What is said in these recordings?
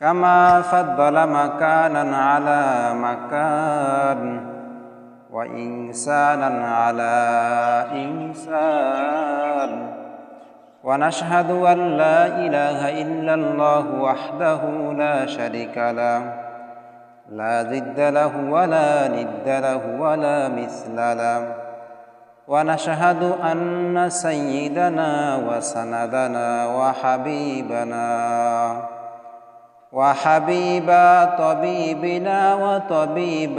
كما فضل مكانا على مكان وإنسانا على إنسان. ونشهد أن لا إله إلا الله وحده لا شريك له. لا ضد له ولا ند له ولا مثل له. ونشهد أن سيدنا وسندنا وحبيبنا. وحبيب طبيبنا وطبيب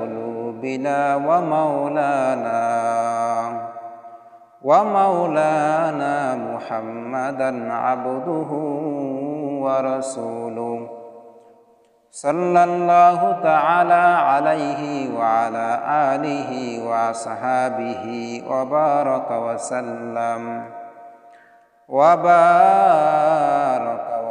قلوبنا ومولانا ومولانا محمدا عبده ورسوله. صلى الله تعالى عليه وعلى آله وصحابه وبارك وسلم. وبارك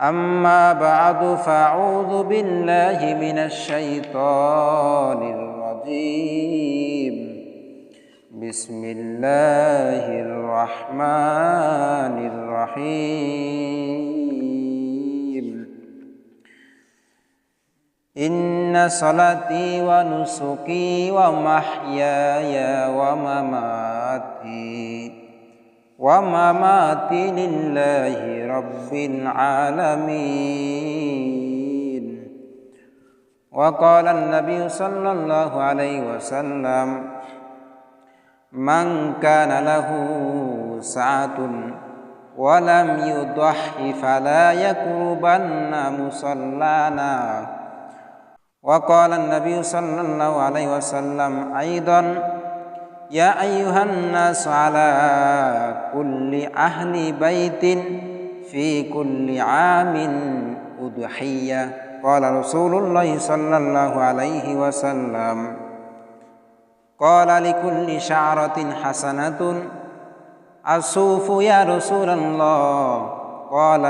أما بعد فأعوذ بالله من الشيطان الرجيم. بسم الله الرحمن الرحيم. إن صلاتي ونسكي ومحياي ومماتي ومماتي لله رب العالمين. وقال النبي صلى الله عليه وسلم من كان له سعة ولم يضحي فلا يقربن مصلانا. وقال النبي صلى الله عليه وسلم أيضا يا أيها الناس على كل أهل بيت في كل عام أضحية. قال رسول الله صلى الله عليه وسلم قال لكل شعرة حسنة أصوف يا رسول الله قال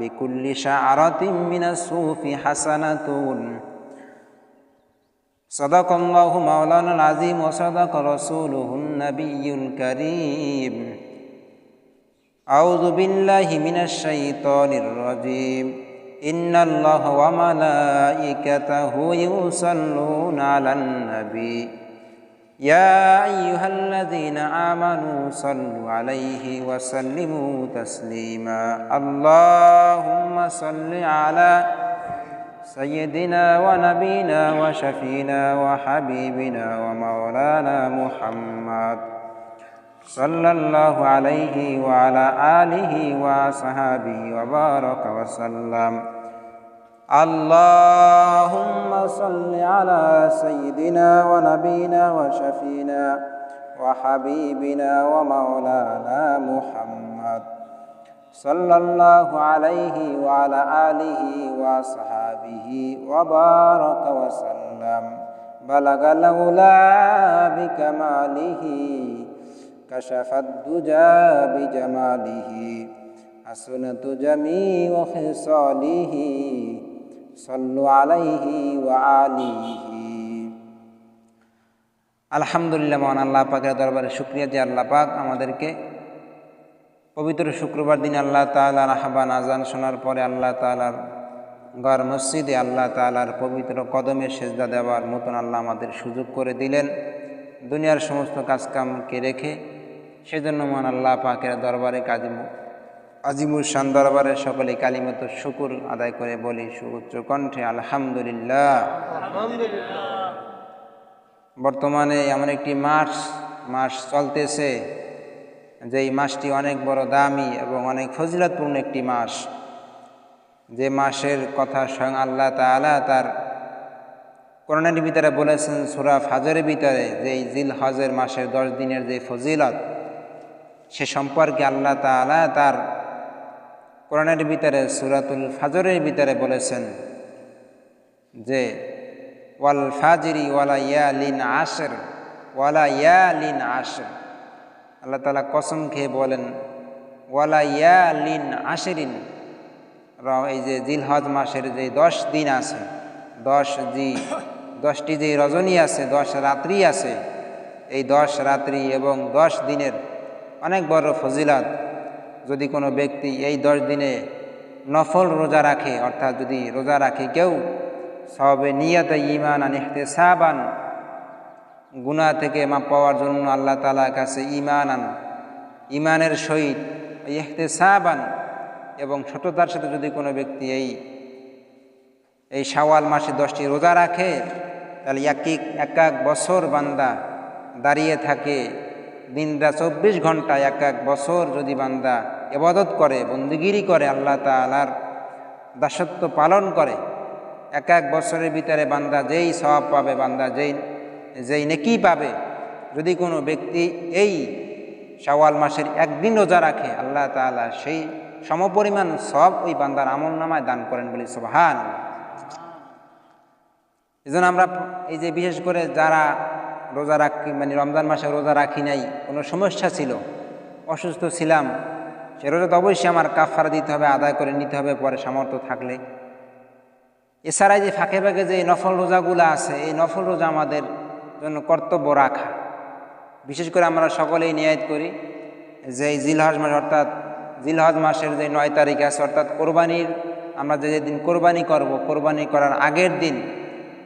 بكل شعرة من الصوف حسنة. صدق الله مولانا العظيم وصدق رسوله النبي الكريم. أعوذ بالله من الشيطان الرجيم. إن الله وملائكته يصلون على النبي. يا أيها الذين آمنوا صلوا عليه وسلموا تسليما. اللهم صل على سيدنا ونبينا وشفينا وحبيبنا ومولانا محمد صلى الله عليه وعلى آله وصحابه وبارك وسلم. اللهم صل على سيدنا ونبينا وشفينا وحبيبنا ومولانا محمد صلى الله عليه وعلى آله وصحابه وبارك وسلم بلغ الأولى بكماله كشف الدجى بجماله حسنة جميع خصاله صلوا عليه وآله আলহামদুলিল্লাহ মহান আল্লাহ পাকের দরবারে শুক্রিয়া যে আল্লাহ পাক আমাদেরকে পবিত্র শুক্রবার দিন আল্লাহ তালার আহ্বান আজান শোনার পরে আল্লাহ তালার গড় মসজিদে আল্লাহ তালার পবিত্র কদমে সেজদা দেওয়ার মতন আল্লাহ আমাদের সুযোগ করে দিলেন। দুনিয়ার সমস্ত কাজকামকে রেখে সেজন্য মহান আল্লাহ পাকের দরবারে কাজিম আজিমুর শান দরবারে সকলে কালিমত শুকুর আদায় করে বলি সুউচ্চ কণ্ঠে আলহামদুলিল্লাহ। বর্তমানে এমন একটি মাস মাস চলতেছে যেই মাসটি অনেক বড় দামি এবং অনেক ফজিলতপূর্ণ একটি মাস। যে মাসের কথা স্বয়ং আল্লাহ তালা তার করোনার ভিতরে বলেছেন সুরা ফাজরের ভিতরে যে জিল হজের মাসের দশ দিনের যে ফজিলত, সে সম্পর্কে আল্লাহ তালা তার কোরআনের ভিতরে সুরাতুল ফাজরের ভিতরে বলেছেন যে, ওয়াল ফাজরি ওয়ালা ইয়ালিন আশের, ওয়ালা ইয়ালিন আশের। আল্লাহ তালা কসম খেয়ে বলেন, ওয়ালা ইয়ালিন আশেরিন। র- এই যে জিলহজ মাসের যে দশ দিন আছে, দশ জি, দশটি যে রজনী আছে, দশ রাত্রি আছে, এই দশ রাত্রি এবং দশ দিনের অনেক বড় ফজিলাত। যদি কোনো ব্যক্তি এই দশ দিনে নফল রোজা রাখে, অর্থাৎ যদি রোজা রাখে কেউ, সবে নিয়তে ইমান আন সাবান গুনাহ থেকে মাপ পাওয়ার জন্য আল্লাহ তালার কাছে ইমান আন ইমানের সহিত সাবান এবং সততার সাথে যদি কোনো ব্যক্তি এই এই শাওয়াল মাসে দশটি রোজা রাখে, তাহলে এক এক এক বছর বান্দা দাঁড়িয়ে থাকে দিনটা চব্বিশ ঘণ্টা এক এক বছর যদি বান্দা এবাদত করে, বন্দিগিরি করে, আল্লাহ তালার দাসত্ব পালন করে এক এক বছরের ভিতরে বান্দা যেই সব পাবে, বান্দা যেই যেই নেকি পাবে, যদি কোনো ব্যক্তি এই শাওয়াল মাসের একদিন রোজা রাখে, আল্লাহ তাআলা সেই সমপরিমাণ সব ওই বান্দার আমল নামায় দান করেন বলি এই জন্য আমরা এই যে বিশেষ করে যারা রোজা রাখি মানে রমজান মাসে রোজা রাখি নাই, কোনো সমস্যা ছিল? অসুস্থ ছিলাম, সে রোজা তো অবশ্যই আমার কাফারা দিতে হবে, আদায় করে নিতে হবে, পরে সামর্থ্য থাকলে। এছাড়া যে ফাঁকে ফাঁকে যে নফল রোজাগুলো আছে, এই নফল রোজা আমাদের জন্য কর্তব্য রাখা। বিশেষ করে আমরা সকলেই নিয়ায়ত করি যে এই জিলহজ মাস অর্থাৎ জিলহজ মাসের যে নয় তারিখ আছে, অর্থাৎ কোরবানির, আমরা যে দিন কোরবানি করব, কোরবানি করার আগের দিন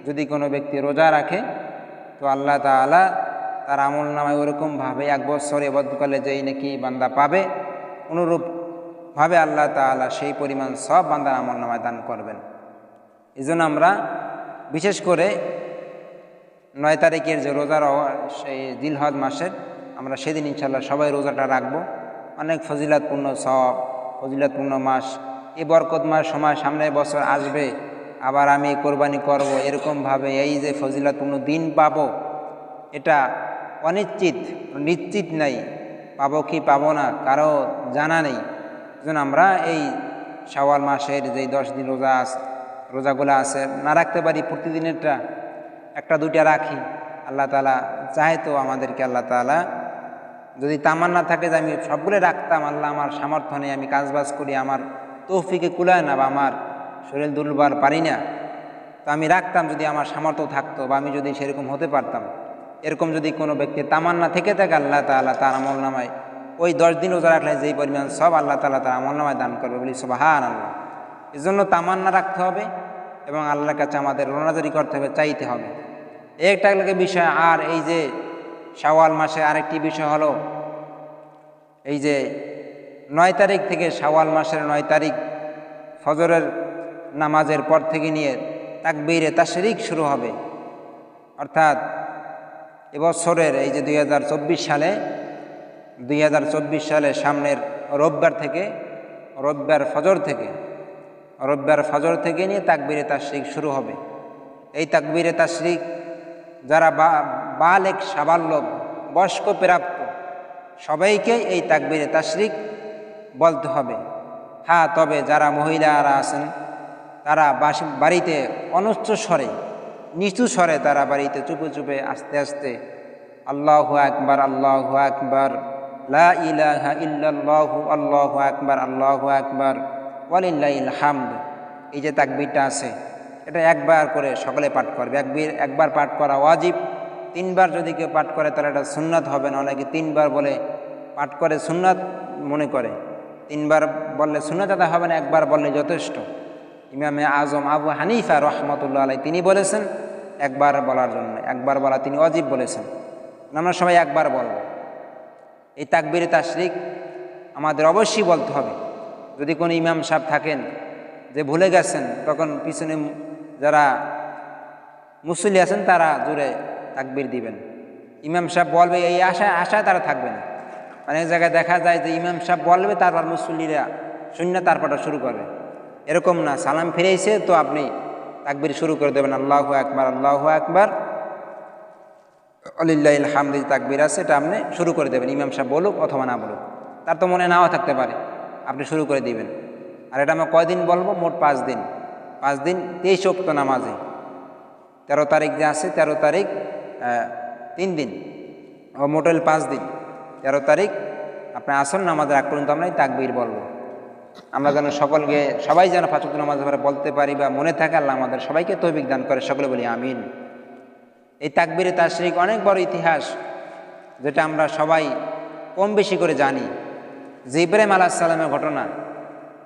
যদি কোনো ব্যক্তি রোজা রাখে, তো আল্লাহ তাআলা তার আমল নামায় ওরকমভাবে এক বছর এবদ্ধ করলে যেই নাকি বান্দা পাবে, অনুরূপভাবে আল্লাহ তাআলা সেই পরিমাণ সব বান্দার আমল নামায় দান করবেন। এই আমরা বিশেষ করে নয় তারিখের যে রোজার অ- সেই দিলহজ মাসের, আমরা সেদিন ইনশাল্লাহ সবাই রোজাটা রাখব। অনেক ফজিলাতপূর্ণ সব, ফজিলাতপূর্ণ মাস। এই বরকত মাস সময় সামনে বছর আসবে, আবার আমি কোরবানি করব এরকমভাবে এই যে ফজিলাতপূর্ণ দিন পাবো, এটা অনিশ্চিত, নিশ্চিত নাই। পাবো কি পাবো না, কারও জানা নেই। যেন আমরা এই শাওয়াল মাসের যেই দশ দিন রোজা আছে রোজাগুলো আছে, না রাখতে পারি প্রতিদিনেরটা, একটা দুইটা রাখি। আল্লাহ তালা চাহে তো আমাদেরকে আল্লাহ তালা যদি তামান্না থাকে যে আমি সবগুলো রাখতাম, আল্লাহ আমার সামর্থ্য নেই, আমি কাজবাজ করি, আমার তৌফিকে কুলায় না বা আমার শরীর দুর্বল পারি না, তো আমি রাখতাম যদি আমার সামর্থ্য থাকতো বা আমি যদি সেরকম হতে পারতাম। এরকম যদি কোনো ব্যক্তি তামান্না থেকে থাকে, আল্লাহ তাআলা তার আমল নামায়, ওই দশ দিন রোজা রাখলে যেই পরিমাণ সব আল্লাহ তাআলা তার আমল নামায় দান করবে বলি সবাহান আল্লাহ এই জন্য তামান্না রাখতে হবে এবং আল্লাহর কাছে আমাদের রোনাজারি করতে হবে, চাইতে হবে। একটা বিষয়, আর এই যে শাওয়াল মাসে আরেকটি বিষয় হলো, এই যে নয় তারিখ থেকে শাওয়াল মাসের নয় তারিখ ফজরের নামাজের পর থেকে নিয়ে তাকবীরে তাশরিক শুরু হবে। অর্থাৎ এবছরের এই যে দুই হাজার চব্বিশ সালে, দুই হাজার চব্বিশ সালে সামনের রোববার থেকে, রোববার ফজর থেকে, রোববার ফজর থেকে নিয়ে তাকবীরে তাশরিক শুরু হবে। এই তাকবীরে তাশরিক যারা বালেক সাবাল্যক বয়স্ক প্রাপ্ত সবাইকে এই তাকবীরে তাশরিক বলতে হবে। হ্যাঁ তবে যারা মহিলারা আছেন, তারা বাড়িতে অনুচ্চ স্বরে, নিচু স্বরে তারা বাড়িতে চুপে চুপে আস্তে আস্তে আল্লাহু আকবার আল্লাহু আকবার, লা ইলাহা ইল্লাল্লাহু, আল্লাহু আকবার আল্লাহু আকবার, ওয়ালিল্লাহিল হামদ, এই যে তাকবিরটা আছে এটা একবার করে সকলে পাঠ করবে। একবার একবার পাঠ করা ওয়াজিব। তিনবার যদি কেউ পাঠ করে, তাহলে এটা সুন্নাত হবে না। অনেকে তিনবার বলে, পাঠ করে সুন্নাত মনে করে। তিনবার বললে সুন্নাত আদা হবে না, একবার বললে যথেষ্ট। ইমামে আজম আবু হানিফা রহমতুল্লাহ আলাই তিনি বলেছেন, একবার বলার জন্য। একবার বলা তিনি অজীব বলেছেন। আমরা সবাই একবার বলব। এই তাকবিরে, তাশরিক আমাদের অবশ্যই বলতে হবে। যদি কোনো ইমাম সাহেব থাকেন, যে ভুলে গেছেন, তখন পিছনে যারা মুসল্লি আছেন, তারা জুড়ে তাকবির দিবেন। ইমাম সাহেব বলবে, এই আশায় আশায় তারা থাকবে না। অনেক জায়গায় দেখা যায় যে ইমাম সাহেব বলবে, তারপর মুসল্লিরা শূন্য তারপরটা শুরু করবে। এরকম না, সালাম ফিরেছে তো আপনি তাকবির শুরু করে দেবেন, আল্লাহ আকবার আল্লাহ আকবার। আলিল্লাহ হামদি তাকবির আছে, এটা আপনি শুরু করে দেবেন, ইমাম সাহেব বলুক অথবা না বলুক। তার তো মনে নাও থাকতে পারে, আপনি শুরু করে দিবেন। আর এটা আমরা কয়দিন বলব? মোট পাঁচ দিন। পাঁচ দিন তেইশ অক্ত নামাজে। তেরো তারিখ যে আছে, তেরো তারিখ তিন দিন। ও মোটেল পাঁচ দিন। তেরো তারিখ আপনার আসন, নামাজের আগ পর্যন্ত আমরা এই তাকবীর বলব। আমরা যেন সকলকে, সবাই যেন পাঁচক নামাজ ব্যাপারে বলতে পারি বা মনে থাকে, আল্লাহ আমাদের সবাইকে তৌফিক দান করে, সকলে বলি আমিন। এই তাকবীরে তাশরিক অনেক বড় ইতিহাস, যেটা আমরা সবাই কম বেশি করে জানি। যে ইব্রাহিম আলাহ সাল্লামের ঘটনা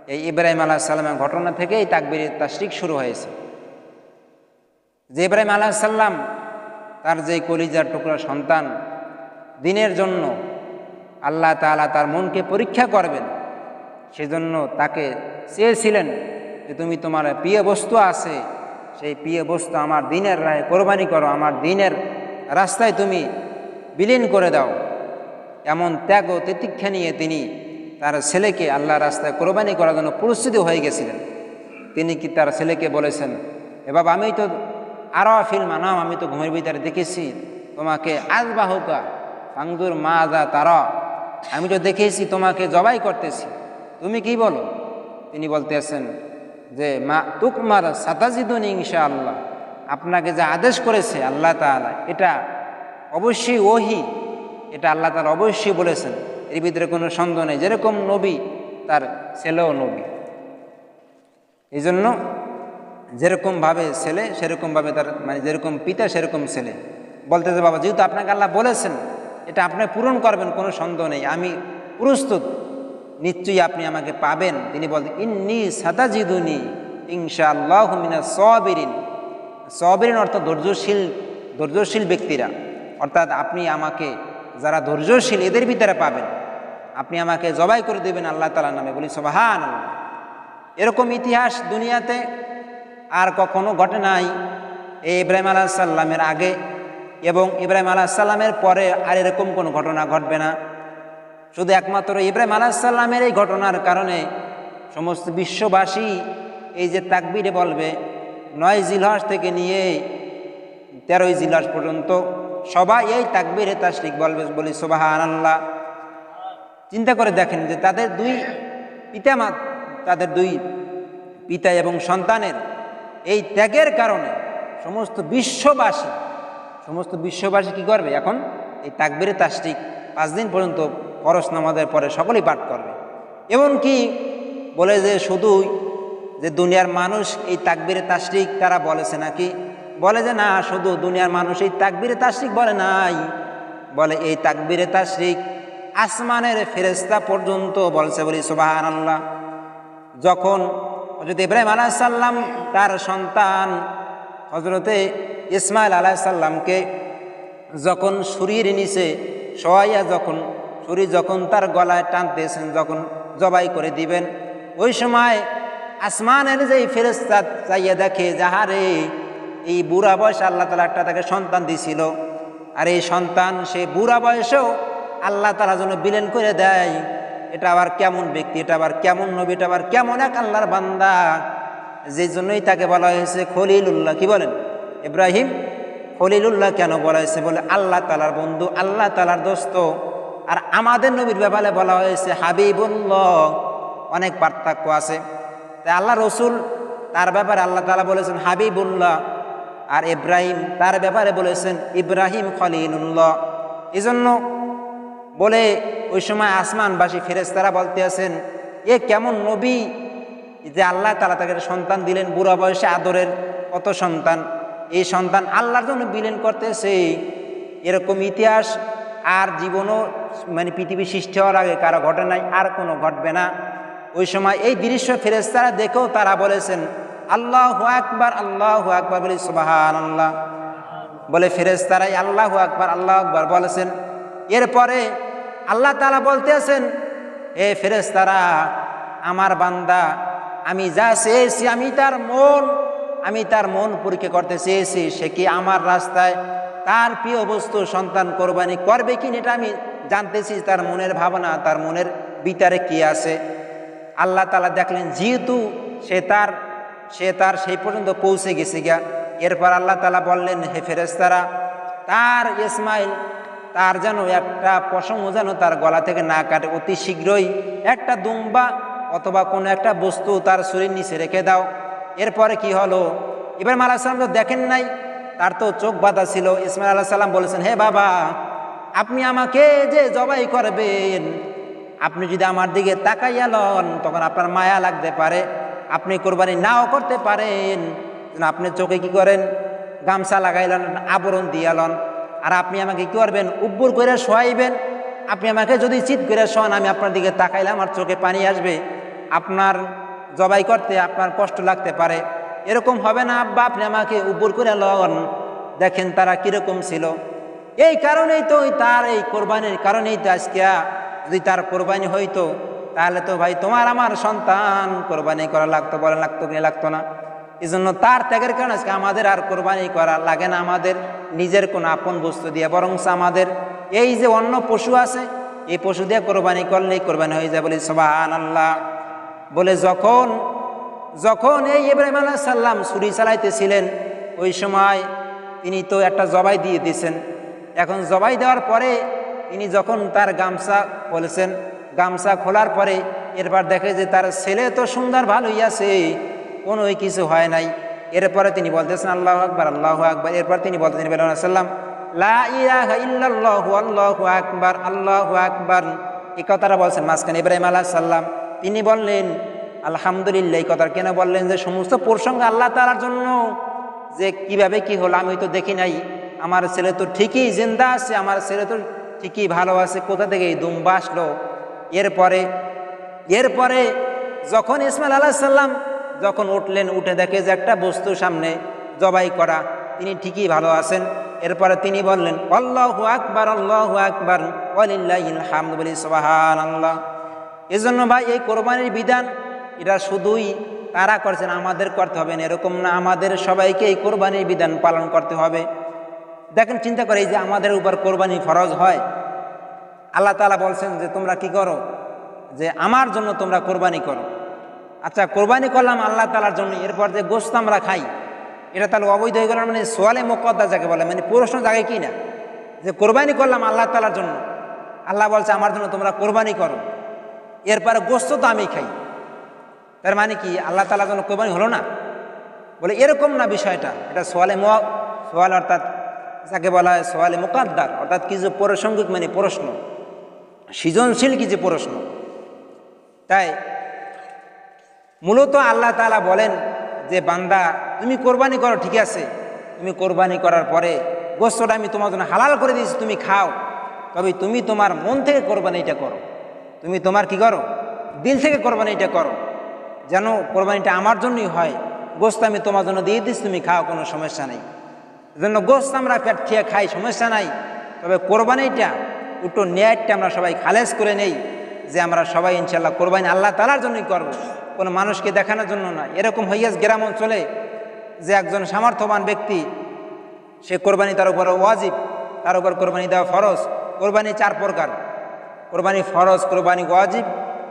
এই ইব্রাহিম আলাহ সাল্লামের ঘটনা থেকে এই তাকবীরে তাশরিক শুরু হয়েছে। যে ইব্রাহিম আলাহ সাল্লাম তার যে কলিজার টুকরা সন্তান, দিনের জন্য আল্লাহ তাআলা তার মনকে পরীক্ষা করবেন, সেজন্য তাকে চেয়েছিলেন যে তুমি তোমার প্রিয় বস্তু আছে, সেই প্রিয় বস্তু আমার দিনের রায় কোরবানি করো, আমার দিনের রাস্তায় তুমি বিলীন করে দাও। এমন ত্যাগ ও তিতিক্ষা নিয়ে তিনি তার ছেলেকে আল্লাহ রাস্তায় কোরবানি করার জন্য প্রস্তুতি হয়ে গেছিলেন। তিনি কি তার ছেলেকে বলেছেন, এ বাবা, আমি তো আরও ফিল মানাম, আমি তো ঘুমের ভিতরে দেখেছি। তোমাকে আজ বাহুকা ফাংদুর মা দা তারা। আমি তো দেখেছি, তোমাকে জবাই করতেছি। তুমি কি বলো? তিনি বলতেছেন যে, মা তুকমার সাতাজিদুন ইনশা আল্লাহ আপনাকে যে আদেশ করেছে আল্লাহ তাআলা, এটা অবশ্যই ওহি, এটা আল্লাহ তাআলা অবশ্যই বলেছেন। এর ভিতরে কোনো সন্দেহ নেই। যেরকম নবী, তার ছেলেও নবী। এই জন্য যেরকমভাবে ছেলে সেরকমভাবে তার মানে যেরকম পিতা, সেরকম ছেলে। বলতে যে, বাবা, যেহেতু আপনাকে আল্লাহ বলেছেন, এটা আপনি পূরণ করবেন, কোনো সন্দেহ নেই। আমি প্রস্তুত। নিশ্চয়ই আপনি আমাকে পাবেন। তিনি বলতেন ইন্নি সাতাজিদুনি ইনশা আল্লাহ মিনা সবিরিন। সবিরিন অর্থাৎ ধৈর্যশীল ধৈর্যশীল ব্যক্তিরা। অর্থাৎ আপনি আমাকে যারা ধৈর্যশীল, এদের ভিতরে পাবেন। আপনি আমাকে জবাই করে দেবেন আল্লাহ তালার নামে। বলি সবাহান এরকম ইতিহাস দুনিয়াতে আর কখনো ঘটে নাই। এই ইব্রাহিম আলাহ সাল্লামের আগে এবং ইব্রাহিম আলাহ সাল্লামের পরে আর এরকম কোনো ঘটনা ঘটবে না। শুধু একমাত্র ইব্রাহিম আলাহ সাল্লামের এই ঘটনার কারণে সমস্ত বিশ্ববাসী এই যে তাকবিরে বলবে, নয় জিলহস থেকে নিয়ে তেরোই জিলহস পর্যন্ত সবাই এই তাকবিরে তাশরিক বলবে। বলি সোবাহান আল্লাহ চিন্তা করে দেখেন যে তাদের দুই পিতামা তাদের দুই পিতা এবং সন্তানের এই ত্যাগের কারণে সমস্ত বিশ্ববাসী সমস্ত বিশ্ববাসী কি করবে এখন? এই তাকবিরে তাস্টিক পাঁচ দিন পর্যন্ত পরশ নামাজের পরে সকলেই পাঠ করবে। এমনকি বলে যে শুধুই যে দুনিয়ার মানুষ এই তাকবিরে তাস্টিক তারা বলেছে নাকি? বলে যে না, শুধু দুনিয়ার মানুষ এই তাকবিরে তাস্টিক বলে নাই। বলে এই তাকবিরে তাস্টিক আসমানের ফেরেস্তা পর্যন্ত বলছে বলি সুবাহান আল্লাহ যখন হজরত ইব্রাহিম আলাহিসাল্লাম তার সন্তান হজরতে ইসমাইল আলাহিসাল্লামকে যখন শরীর নিচে সহাইয়া যখন শরীর যখন তার গলায় টানতেছেন, যখন জবাই করে দিবেন, ওই সময় আসমানের যে ফেরেস্তা চাইয়া দেখে, যাহারে এই বুড়া বয়স আল্লাহ তালা একটা তাকে সন্তান দিছিল। আর এই সন্তান, সে বুড়া বয়সেও আল্লাহ তালা যেন বিলেন করে দেয়। এটা আবার কেমন ব্যক্তি, এটা আবার কেমন নবী, এটা আবার কেমন এক আল্লাহর বান্দা? যে জন্যই তাকে বলা হয়েছে খলিলুল্লাহ। কি বলেন? ইব্রাহিম, খলিলুল্লাহ কেন বলা হয়েছে? বলে আল্লাহ তালার বন্ধু, আল্লাহ তালার দোস্ত। আর আমাদের নবীর ব্যাপারে বলা হয়েছে হাবিবুল্লাহ। অনেক পার্থক্য আছে। তাই আল্লাহ রসুল তার ব্যাপারে আল্লাহ তালা বলেছেন হাবিবুল্লাহ। আর ইব্রাহিম তার ব্যাপারে বলেছেন ইব্রাহিম খলিলুল্লাহ। এই জন্য বলে ওই সময় আসমানবাসী ফেরেস্তারা বলতে আছেন এ কেমন নবী যে আল্লাহ তালা তাকে সন্তান দিলেন, বুড়া বয়সে আদরের কত সন্তান? এই সন্তান আল্লাহর জন্য বিলীন করতেছে। এরকম ইতিহাস আর জীবনও মানে পৃথিবী সৃষ্টি হওয়ার আগে কারও ঘটে নাই, আর কোনো ঘটবে না। ওই সময় এই দৃশ্য ফেরেস্তারা দেখেও তারা বলেছেন, আল্লাহ আকবার আল্লাহ আকবার বলি সুবাহান আল্লাহ বলে ফেরেস্তারাই আল্লাহ আকবার আল্লাহ আকবার বলেছেন এরপরে আল্লাহ তালা বলতেছেন, এ ফেরেস্তারা আমার বান্দা, আমি যা চেয়েছি, আমি তার মন, আমি তার মন পরীক্ষা করতে চেয়েছি, সে কি আমার রাস্তায় তার প্রিয় বস্তু সন্তান কোরবানি করবে কি এটা আমি জানতেছি, তার মনের ভাবনা, তার মনের ভিতরে কি আছে? আল্লাহ তালা দেখলেন, যেহেতু সে তার সে তার সেই পর্যন্ত পৌঁছে গেছে গিয়া এরপর আল্লাহ তালা বললেন, হে ফেরেস্তারা তার ইসমাইল তার যেন একটা পশম যেন তার গলা থেকে না কাটে, অতি শীঘ্রই একটা দুম্বা অথবা কোনো একটা বস্তু তার শরীর নিচে রেখে দাও। এরপরে কি হলো? এবার মালাসাম তো দেখেন নাই, তার তো চোখ বাঁধা ছিল। ইসমাইল আল্লাহ সাল্লাম বলেছেন, হে বাবা, আপনি আমাকে যে জবাই করবেন, আপনি যদি আমার দিকে তাকাইয়া লন, তখন আপনার মায়া লাগতে পারে। আপনি কোরবানি নাও করতে পারেন। আপনি চোখে কি করেন? গামছা লাগাইলেন, আবরণ দিয়ালন আর আপনি আমাকে কি করবেন? উব্বুর করে শোয়াইবেন। আপনি আমাকে যদি চিত করে শোয়ান, আমি আপনার দিকে তাকাইলে আমার চোখে পানি আসবে। আপনার জবাই করতে আপনার কষ্ট লাগতে পারে। এরকম হবে না, আব্বা, আপনি আমাকে উব্বুর করে লন দেখেন তারা কীরকম ছিল। এই কারণেই তো তার এই কোরবানির, কারণেই তো আজকে যদি তার কোরবানি হইতো, তাহলে তো ভাই তোমার আমার সন্তান কোরবানি করা লাগতো, বলে লাগতো কি লাগতো না। এই জন্য তার ত্যাগের কারণে আজকে আমাদের আর কোরবানি করা লাগে না আমাদের। নিজের কোনো আপন বস্তু দিয়ে বরং আমাদের এই যে অন্য পশু আছে, এই পশু দিয়ে কোরবানি করলেই কোরবানি হয়ে যায় বলে সবান আল্লাহ বলে যখন যখন এই ইব্রাহিম আলাহ সাল্লাম ছুরি চালাইতেছিলেন, ওই সময় তিনি তো একটা জবাই দিয়ে দিয়েছেন। এখন জবাই দেওয়ার পরে তিনি যখন তার গামছা খোলেছেন, গামছা খোলার পরে এরপর দেখে যে তার ছেলে তো সুন্দর ভালোই আছে, কোনো কিছু হয় নাই। এরপরে তিনি বলতেছেন, আল্লাহ আকবর আল্লাহ আকবর। এরপর তিনি বলতেছেন সাল্লাম আল্লাহু আকবার আল্লাহু আকবার। এই কথাটা বলছেন মাঝখানে ইব্রাহিম আলাহ সাল্লাম তিনি বললেন, আলহামদুলিল্লাহ, এই কথা কেন বললেন যে সমস্ত প্রসঙ্গ আল্লাহ তালার জন্য? যে কীভাবে কি হলো আমি তো দেখি নাই। আমার ছেলে তো ঠিকই জিন্দা আছে, আমার ছেলে তো ঠিকই ভালো আছে, কোথা থেকে এই দুম্বা আসলো? এরপরে এরপরে যখন ইসমাইল আলাহ সাল্লাম যখন উঠলেন, উঠে দেখে যে একটা বস্তু সামনে জবাই করা, তিনি ঠিকই ভালো আছেন। এরপরে তিনি বললেন, আল্লাহ আকবার আল্লাহ আকবার হামদ বলি সোহান আল্লাহ এজন্য ভাই, এই কোরবানির বিধান, এটা শুধুই তারা করছেন, আমাদের করতে হবে না, এরকম না, আমাদের সবাইকে এই কোরবানির বিধান পালন করতে হবে। দেখেন, চিন্তা করে এই যে আমাদের উপর কোরবানি ফরজ হয়, আল্লাহ তালা বলছেন যে তোমরা কি করো? যে আমার জন্য তোমরা কোরবানি করো। আচ্ছা কোরবানি করলাম আল্লাহ তালার জন্য, এরপর যে গোস্ত আমরা খাই, এটা তাহলে অবৈধ হয়ে গেল মানে সোয়ালে মোকদ্দা যাকে বলে মানে প্রশ্ন জায়গায় কি না? যে কোরবানি করলাম আল্লাহ তালার জন্য, আল্লাহ বলছে, আমার জন্য তোমরা কোরবানি করো। এরপরে গোস্ত তো আমি খাই। তার মানে কি, আল্লাহ তালার জন্য কোরবানি হলো না? বলে, এরকম না বিষয়টা। এটা সোয়ালে মো, সোয়াল অর্থাৎ যাকে বলা হয় সোয়ালে মোকাদ্দার, অর্থাৎ কিছু প্রসঙ্গিক মানে প্রশ্ন, সৃজনশীল কিছু প্রশ্ন। তাই মূলত আল্লাহ তালা বলেন যে, বান্দা, তুমি কোরবানি করো, ঠিক আছে? তুমি কোরবানি করার পরে গোস্তটা আমি তোমার জন্য হালাল করে দিয়েছি, তুমি খাও। তবে তুমি তোমার মন থেকে কোরবানিটা করো। তুমি তোমার কি করো? দিল থেকে কোরবানিটা করো। যেন কোরবানিটা আমার জন্যই হয়। গোস্ত আমি তোমার জন্য দিয়ে দিস তুমি খাও, কোনো সমস্যা নেই। জন্য গোস্ত আমরা পেট খেয়ে খাই, সমস্যা নাই। তবে কোরবানিটা একটু ন্যায়টা আমরা সবাই খালেজ করে নেই। যে আমরা সবাই ইনশাল্লাহ কোরবানি আল্লাহ তালার জন্যই করব। কোনো মানুষকে দেখানোর জন্য না এরকম হইয়াস গ্রাম অঞ্চলে যে একজন সামর্থ্যবান ব্যক্তি, সে কোরবানি তার উপর ওয়াজিব, তার উপর কোরবানি দেওয়া ফরজ। কোরবানি চার প্রকার। কোরবানি ফরজ, কোরবানি ওয়াজিব,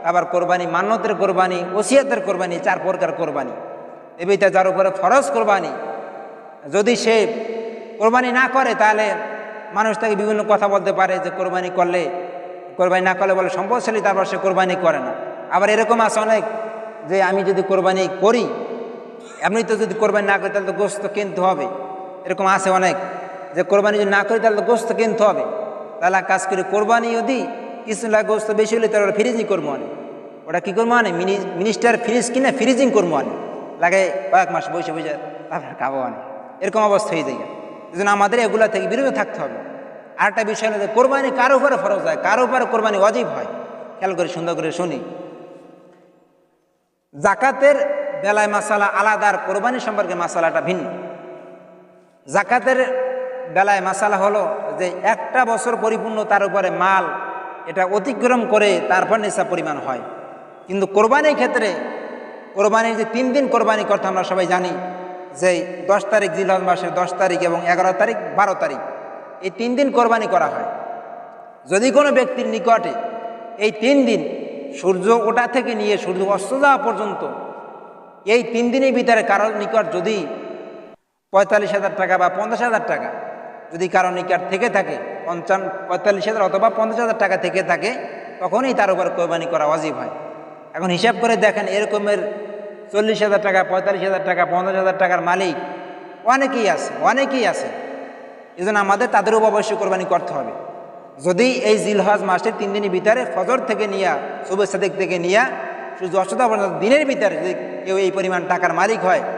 আবার কোরবানি মান্যতের কোরবানি, ওসিয়াতের কোরবানি, চার প্রকার কোরবানি। এবিটা যার উপরে ফরজ কোরবানি। যদি সে কোরবানি না করে, তাহলে মানুষ তাকে বিভিন্ন কথা বলতে পারে যে কোরবানি করলে কোরবানি না করলে বলে সম্পদশালী, তারপর সে কোরবানি করে না। আবার এরকম আছে অনেক যে আমি যদি কোরবানি করি, এমনি তো যদি কোরবানি না করি, তাহলে তো গোস্ত কিনতে হবে। এরকম আছে অনেক যে কোরবানি যদি না করি, তাহলে তো গোস্ত কিনতে হবে। তাহলে কাজ করি, কোরবানি যদি কিছু লাগে গোস্ত বেশি হলে, তাহলে ফ্রিজিং করব আনে ওটা কী করব আনে মিনিস্টার ফ্রিজ কিনে ফ্রিজিং করব আনে লাগে কয়েক মাস বসে বসে তারপর খাব আনে এরকম অবস্থা হয়ে যায়। এই জন্য আমাদের এগুলা থেকে বিরত থাকতে হবে। আরেকটা বিষয় হলো যে কোরবানি কারও উপরে ফরজ হয়, কারও উপরে কোরবানি অজীব হয়। খেয়াল করে সুন্দর করে শুনি। জাকাতের বেলায় মাসালা আলাদার কোরবানি সম্পর্কে মাসালাটা ভিন্ন। জাকাতের বেলায় মাসালা হলো যে একটা বছর পরিপূর্ণ তার উপরে মাল এটা অতিক্রম করে তারপর নেশা পরিমাণ হয়। কিন্তু কোরবানির ক্ষেত্রে, কোরবানির যে তিন দিন কোরবানি করতে আমরা সবাই জানি, যে দশ তারিখ জিলহজ মাসের দশ তারিখ এবং এগারো তারিখ, বারো তারিখ। এই তিন দিন কোরবানি করা হয়। যদি কোনো ব্যক্তির নিকটে এই তিন দিন সূর্য ওটা থেকে নিয়ে সূর্য অস্ত যাওয়া পর্যন্ত এই তিন দিনের ভিতরে কারোর নিকট যদি পঁয়তাল্লিশ হাজার টাকা বা পঞ্চাশ হাজার টাকা যদি কারও নিকট থেকে থাকে পঞ্চান্ন পঁয়তাল্লিশ হাজার অথবা পঞ্চাশ হাজার টাকা থেকে থাকে, তখনই তার উপর কোরবানি করা অজীব হয়। এখন হিসাব করে দেখেন, এরকমের চল্লিশ হাজার টাকা, পঁয়তাল্লিশ হাজার টাকা, পঞ্চাশ হাজার টাকার মালিক অনেকেই আছে অনেকেই আছে। এই জন্য আমাদের তাদেরও অবশ্যই কোরবানি করতে হবে। যদি এই জিলহজ মাসের তিন দিনের ভিতরে ফজর থেকে নিয়া শুভেচ্ছা থেকে নিয়া শুধু অসুবিধা দিনের ভিতরে যদি কেউ এই পরিমাণ টাকার মালিক হয়